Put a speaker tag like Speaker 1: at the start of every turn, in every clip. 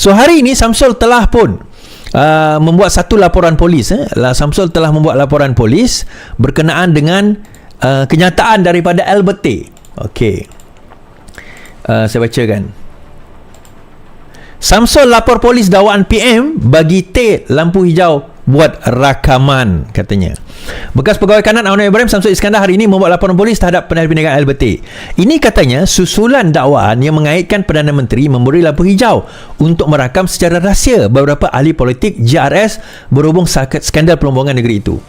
Speaker 1: So hari ini Samsul telah pun uh, membuat satu laporan polis eh. Samsul telah membuat laporan polis berkenaan dengan uh, kenyataan daripada Albert T. Okey. Uh, saya bacakan. Samsul lapor polis dakwaan PM bagi T lampu hijau buat rakaman katanya. Bekas pegawai kanan Awan Ibrahim Samsul Iskandar hari ini membuat laporan polis terhadap Perdana Perniagaan Albert Ini katanya susulan dakwaan yang mengaitkan Perdana Menteri memberi lampu hijau untuk merakam secara rahsia beberapa ahli politik JRS berhubung skandal pelombongan negeri itu.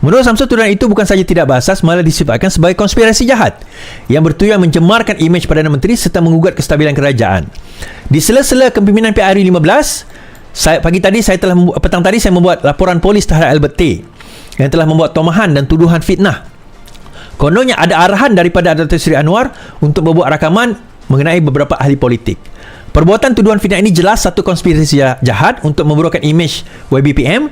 Speaker 1: Menurut Samsul tuduhan itu bukan saja tidak berasas malah disifatkan sebagai konspirasi jahat yang bertujuan mencemarkan imej Perdana Menteri serta mengugat kestabilan kerajaan. Di sela-sela kepimpinan PRU 15, saya, pagi tadi saya telah petang tadi saya membuat laporan polis terhadap Albert T yang telah membuat tomahan dan tuduhan fitnah. Kononnya ada arahan daripada Datuk Seri Anwar untuk membuat rakaman mengenai beberapa ahli politik. Perbuatan tuduhan fitnah ini jelas satu konspirasi jahat untuk memburukkan imej YBPM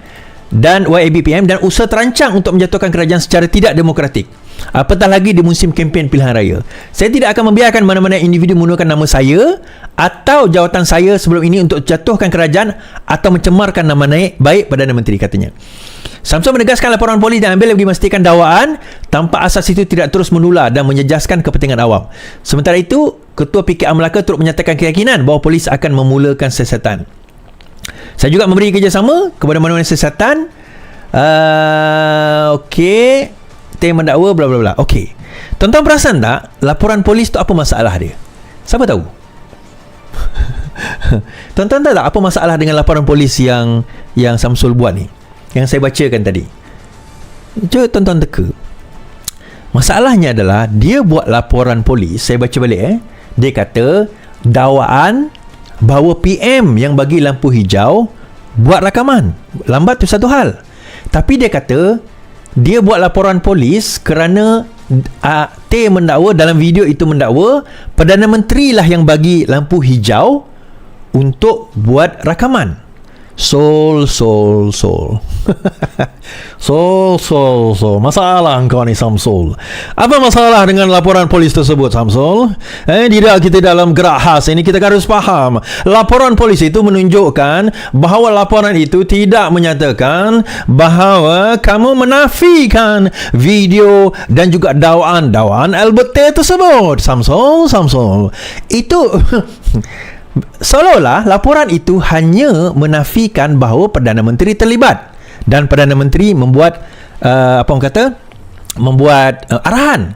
Speaker 1: dan YABPM dan usaha terancang untuk menjatuhkan kerajaan secara tidak demokratik. Apatah lagi di musim kempen pilihan raya. Saya tidak akan membiarkan mana-mana individu menggunakan nama saya atau jawatan saya sebelum ini untuk jatuhkan kerajaan atau mencemarkan nama naik baik Perdana Menteri katanya. Samsul menegaskan laporan polis dan ambil bagi memastikan dakwaan tanpa asas itu tidak terus menular dan menjejaskan kepentingan awam. Sementara itu, Ketua PKR Melaka turut menyatakan keyakinan bahawa polis akan memulakan siasatan. Saya juga memberi kerjasama kepada mana-mana siasatan. Uh, Okey. Tema mendakwa bla bla bla. Okey. Tuan-tuan perasan tak laporan polis tu apa masalah dia? Siapa tahu? Tuan-tuan tahu tak apa masalah dengan laporan polis yang yang Samsul buat ni? Yang saya bacakan tadi. Cuba tuan-tuan teka. Masalahnya adalah dia buat laporan polis, saya baca balik eh. Dia kata dakwaan bahawa PM yang bagi lampu hijau buat rakaman. Lambat tu satu hal. Tapi dia kata dia buat laporan polis kerana uh, T mendakwa dalam video itu mendakwa Perdana Menteri lah yang bagi lampu hijau untuk buat rakaman. Sol, sol, sol. sol, sol, sol. Masalah kau ni Samsul. Apa masalah dengan laporan polis tersebut Samsul? Eh, tidak kita dalam gerak khas ini kita harus faham. Laporan polis itu menunjukkan bahawa laporan itu tidak menyatakan bahawa kamu menafikan video dan juga dakwaan-dakwaan Albert T tersebut. Samsul, Samsul. Itu Seolah-olah laporan itu hanya menafikan bahawa Perdana Menteri terlibat dan Perdana Menteri membuat uh, apa orang kata membuat uh, arahan.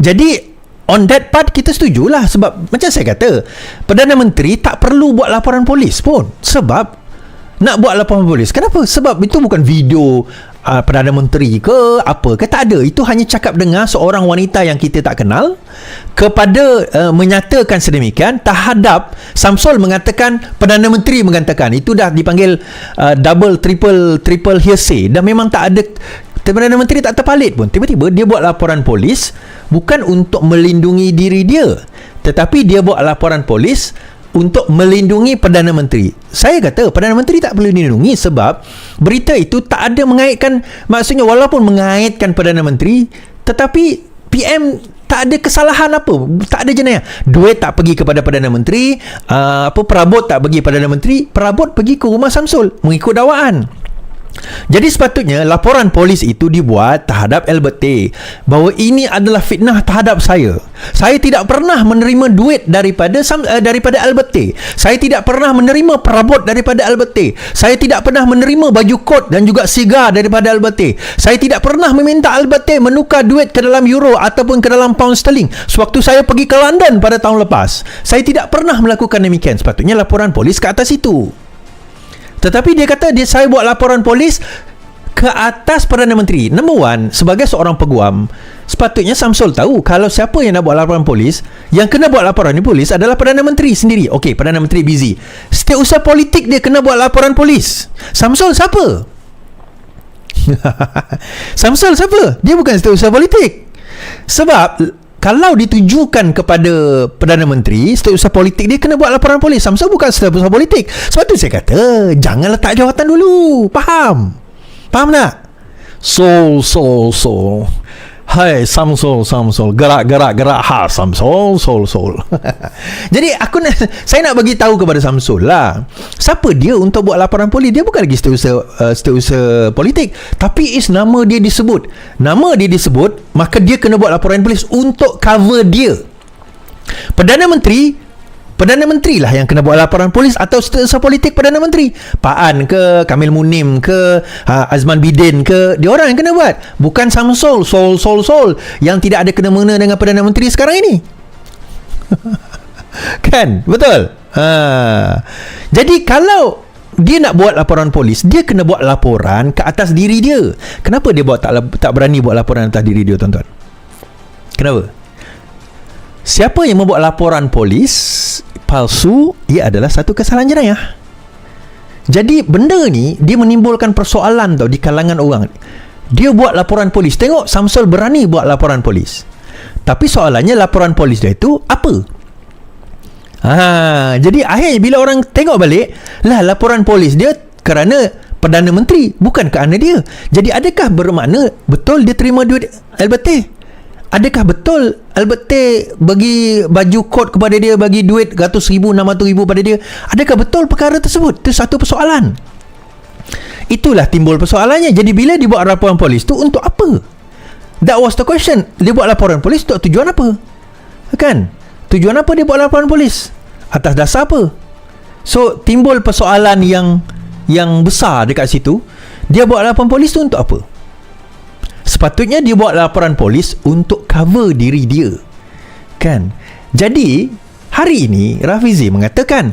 Speaker 1: Jadi on that part kita setujulah sebab macam saya kata Perdana Menteri tak perlu buat laporan polis pun sebab nak buat laporan polis. Kenapa? Sebab itu bukan video uh, Perdana Menteri ke apa ke tak ada. Itu hanya cakap dengar seorang wanita yang kita tak kenal kepada uh, menyatakan sedemikian terhadap Samsul mengatakan Perdana Menteri mengatakan. Itu dah dipanggil uh, double triple triple hearsay. Dan memang tak ada Perdana Menteri tak terpalit pun. Tiba-tiba dia buat laporan polis bukan untuk melindungi diri dia. Tetapi dia buat laporan polis untuk melindungi Perdana Menteri. Saya kata Perdana Menteri tak perlu dilindungi sebab berita itu tak ada mengaitkan maksudnya walaupun mengaitkan Perdana Menteri tetapi PM tak ada kesalahan apa tak ada jenayah duit tak pergi kepada Perdana Menteri uh, apa perabot tak pergi Perdana Menteri perabot pergi ke rumah Samsul mengikut dakwaan jadi sepatutnya laporan polis itu dibuat terhadap Albert T bahawa ini adalah fitnah terhadap saya. Saya tidak pernah menerima duit daripada uh, daripada Albert T. Saya tidak pernah menerima perabot daripada Albert T. Saya tidak pernah menerima baju kot dan juga sigar daripada Albert T. Saya tidak pernah meminta Albert T menukar duit ke dalam euro ataupun ke dalam pound sterling sewaktu saya pergi ke London pada tahun lepas. Saya tidak pernah melakukan demikian. Sepatutnya laporan polis ke atas itu. Tetapi dia kata dia saya buat laporan polis ke atas Perdana Menteri. Number one, sebagai seorang peguam, sepatutnya Samsul tahu kalau siapa yang nak buat laporan polis, yang kena buat laporan ni polis adalah Perdana Menteri sendiri. Okey, Perdana Menteri busy. Setiausaha politik dia kena buat laporan polis. Samsul siapa? Samsul siapa? Dia bukan setiausaha politik. Sebab kalau ditujukan kepada Perdana Menteri setiausaha politik dia kena buat laporan polis. Samsung bukan setiausaha politik. Sebab tu saya kata jangan letak jawatan dulu. Faham? Faham tak? So so so Hai Samsul Samsul gerak gerak gerak ha Samsul Sol Sol. Jadi aku nak saya nak bagi tahu kepada Samsul lah. Siapa dia untuk buat laporan polis? Dia bukan lagi setiausaha uh, setiausaha politik, tapi is nama dia disebut. Nama dia disebut, maka dia kena buat laporan polis untuk cover dia. Perdana Menteri Perdana Menteri lah yang kena buat laporan polis atau setiausaha politik Perdana Menteri. Pak An ke, Kamil Munim ke, ha, Azman Bidin ke, dia orang yang kena buat. Bukan Samsul, Sol, Sol, Sol yang tidak ada kena mengena dengan Perdana Menteri sekarang ini. kan? Betul? Ha. Jadi kalau dia nak buat laporan polis, dia kena buat laporan ke atas diri dia. Kenapa dia buat tak tak berani buat laporan atas diri dia, tuan-tuan? Kenapa? Siapa yang membuat laporan polis palsu ia adalah satu kesalahan jenayah. Jadi benda ni dia menimbulkan persoalan tau di kalangan orang. Dia buat laporan polis. Tengok Samsul berani buat laporan polis. Tapi soalannya laporan polis dia itu apa? Ha, jadi akhirnya bila orang tengok balik, lah laporan polis dia kerana Perdana Menteri bukan kerana dia. Jadi adakah bermakna betul dia terima duit LBT? Adakah betul Albert T bagi baju kod kepada dia bagi duit ratus ribu, enam ratus ribu pada dia? Adakah betul perkara tersebut? Itu satu persoalan. Itulah timbul persoalannya. Jadi bila dibuat laporan polis tu untuk apa? That was the question. Dia buat laporan polis untuk tujuan apa? Kan? Tujuan apa dia buat laporan polis? Atas dasar apa? So timbul persoalan yang yang besar dekat situ. Dia buat laporan polis tu untuk apa? Sepatutnya dia buat laporan polis untuk cover diri dia. Kan? Jadi hari ini Rafizi mengatakan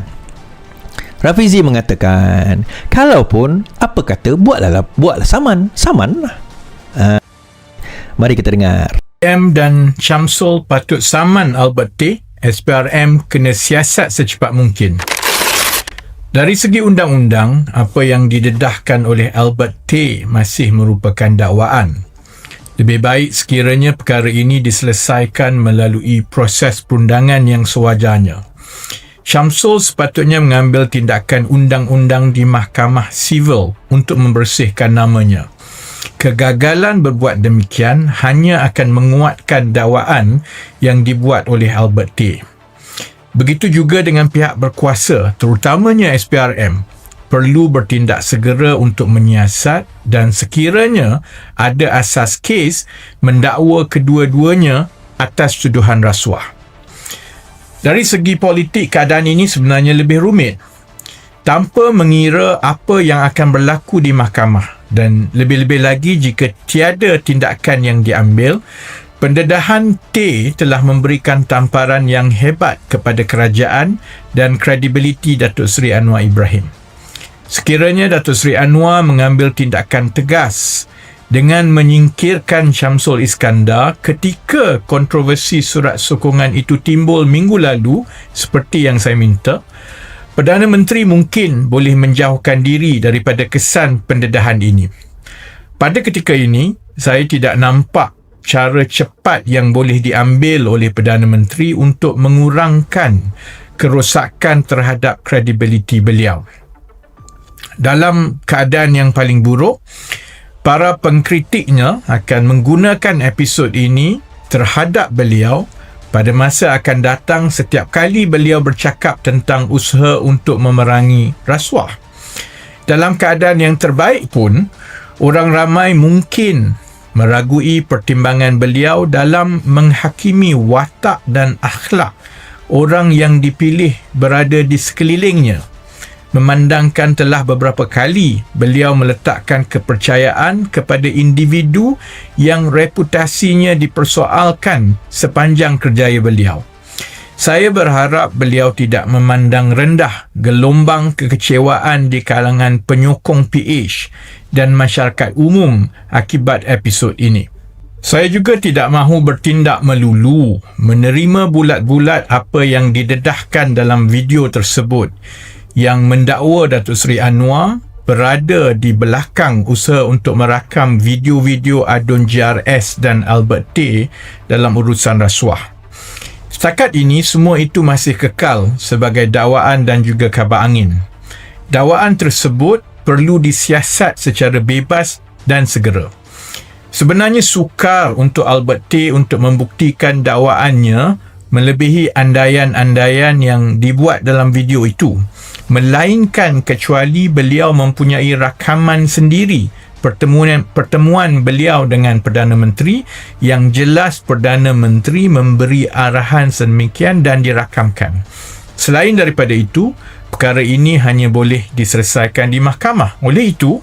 Speaker 1: Rafizi mengatakan kalaupun apa kata buatlah buatlah saman saman lah. Uh, mari kita dengar.
Speaker 2: M dan Syamsul patut saman Albert T. SPRM kena siasat secepat mungkin. Dari segi undang-undang, apa yang didedahkan oleh Albert T. masih merupakan dakwaan. Lebih baik sekiranya perkara ini diselesaikan melalui proses perundangan yang sewajarnya. Syamsul sepatutnya mengambil tindakan undang-undang di mahkamah sivil untuk membersihkan namanya. Kegagalan berbuat demikian hanya akan menguatkan dakwaan yang dibuat oleh Albert T. Begitu juga dengan pihak berkuasa, terutamanya SPRM, perlu bertindak segera untuk menyiasat dan sekiranya ada asas kes mendakwa kedua-duanya atas tuduhan rasuah. Dari segi politik keadaan ini sebenarnya lebih rumit tanpa mengira apa yang akan berlaku di mahkamah dan lebih-lebih lagi jika tiada tindakan yang diambil pendedahan T telah memberikan tamparan yang hebat kepada kerajaan dan kredibiliti Datuk Seri Anwar Ibrahim. Sekiranya Datuk Seri Anwar mengambil tindakan tegas dengan menyingkirkan Syamsul Iskandar ketika kontroversi surat sokongan itu timbul minggu lalu seperti yang saya minta, Perdana Menteri mungkin boleh menjauhkan diri daripada kesan pendedahan ini. Pada ketika ini, saya tidak nampak cara cepat yang boleh diambil oleh Perdana Menteri untuk mengurangkan kerosakan terhadap kredibiliti beliau dalam keadaan yang paling buruk, para pengkritiknya akan menggunakan episod ini terhadap beliau pada masa akan datang setiap kali beliau bercakap tentang usaha untuk memerangi rasuah. Dalam keadaan yang terbaik pun, orang ramai mungkin meragui pertimbangan beliau dalam menghakimi watak dan akhlak orang yang dipilih berada di sekelilingnya memandangkan telah beberapa kali beliau meletakkan kepercayaan kepada individu yang reputasinya dipersoalkan sepanjang kerjaya beliau. Saya berharap beliau tidak memandang rendah gelombang kekecewaan di kalangan penyokong PH dan masyarakat umum akibat episod ini. Saya juga tidak mahu bertindak melulu menerima bulat-bulat apa yang didedahkan dalam video tersebut yang mendakwa Datuk Seri Anwar berada di belakang usaha untuk merakam video-video adun JRS dan Albert T dalam urusan rasuah. Setakat ini, semua itu masih kekal sebagai dakwaan dan juga kabar angin. Dakwaan tersebut perlu disiasat secara bebas dan segera. Sebenarnya sukar untuk Albert T untuk membuktikan dakwaannya melebihi andaian-andaian yang dibuat dalam video itu. Melainkan kecuali beliau mempunyai rakaman sendiri pertemuan pertemuan beliau dengan Perdana Menteri yang jelas Perdana Menteri memberi arahan sedemikian dan dirakamkan. Selain daripada itu, perkara ini hanya boleh diselesaikan di mahkamah. Oleh itu,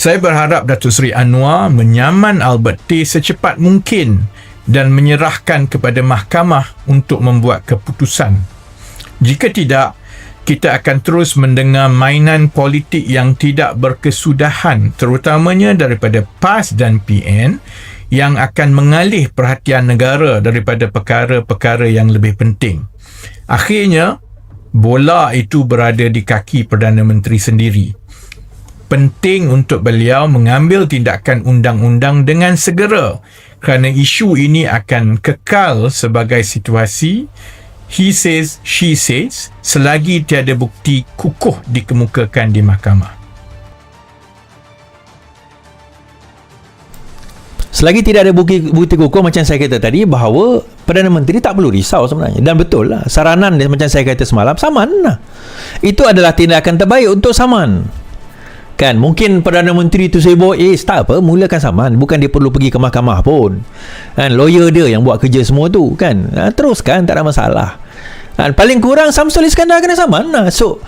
Speaker 2: saya berharap Datuk Seri Anwar menyaman Albert T secepat mungkin dan menyerahkan kepada mahkamah untuk membuat keputusan. Jika tidak, kita akan terus mendengar mainan politik yang tidak berkesudahan terutamanya daripada PAS dan PN yang akan mengalih perhatian negara daripada perkara-perkara yang lebih penting. Akhirnya, bola itu berada di kaki Perdana Menteri sendiri penting untuk beliau mengambil tindakan undang-undang dengan segera kerana isu ini akan kekal sebagai situasi he says, she says selagi tiada bukti kukuh dikemukakan di mahkamah.
Speaker 1: Selagi tidak ada bukti, bukti kukuh macam saya kata tadi bahawa Perdana Menteri tak perlu risau sebenarnya. Dan betul lah. Saranan dia macam saya kata semalam, saman lah. Itu adalah tindakan terbaik untuk saman. Kan mungkin Perdana Menteri tu sibuk Eh tak apa Mulakan saman Bukan dia perlu pergi ke mahkamah pun Kan Lawyer dia yang buat kerja semua tu Kan ha, Teruskan Tak ada masalah kan? Paling kurang Samsul Iskandar kena saman lah. So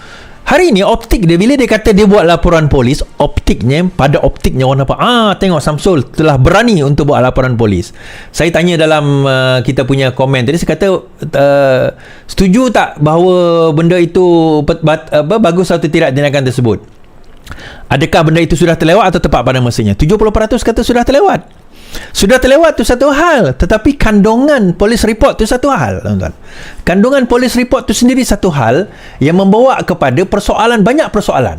Speaker 1: Hari ni optik dia Bila dia kata dia buat laporan polis Optiknya Pada optiknya orang nampak Ah tengok Samsul Telah berani untuk buat laporan polis Saya tanya dalam uh, Kita punya komen tadi Saya kata uh, Setuju tak Bahawa benda itu bat, uh, Bagus atau tidak Tindakan tersebut Adakah benda itu sudah terlewat atau tepat pada masanya? 70% kata sudah terlewat. Sudah terlewat tu satu hal, tetapi kandungan polis report tu satu hal, tuan-tuan. Kandungan polis report tu sendiri satu hal yang membawa kepada persoalan banyak persoalan.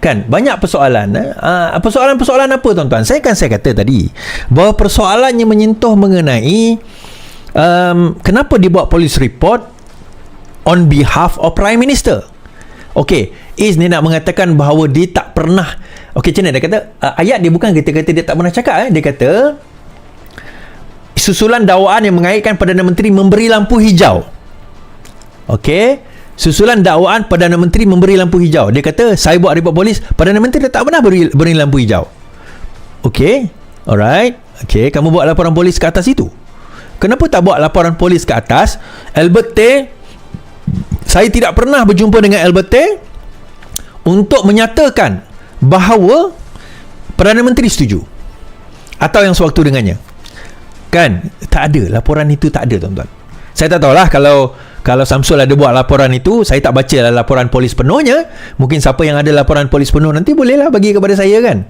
Speaker 1: Kan? Banyak persoalan. Eh? Uh, persoalan-persoalan apa tuan-tuan? Saya kan saya kata tadi bahawa persoalannya menyentuh mengenai um, kenapa dibuat polis report on behalf of prime minister. Okey, Is ni nak mengatakan bahawa dia tak pernah Okey, macam mana? Dia kata uh, ayat dia bukan kita kata dia tak pernah cakap eh. dia kata susulan dakwaan yang mengaitkan Perdana Menteri memberi lampu hijau. Okey, susulan dakwaan Perdana Menteri memberi lampu hijau. Dia kata saya buat report polis Perdana Menteri tak pernah beri, beri lampu hijau. Okey, alright. Okey, kamu buat laporan polis ke atas itu? Kenapa tak buat laporan polis ke atas? Albert T saya tidak pernah berjumpa dengan Albert untuk menyatakan bahawa Perdana Menteri setuju atau yang sewaktu dengannya. Kan? Tak ada. Laporan itu tak ada tuan-tuan. Saya tak tahulah kalau kalau Samsul ada buat laporan itu saya tak baca lah laporan polis penuhnya. Mungkin siapa yang ada laporan polis penuh nanti bolehlah bagi kepada saya kan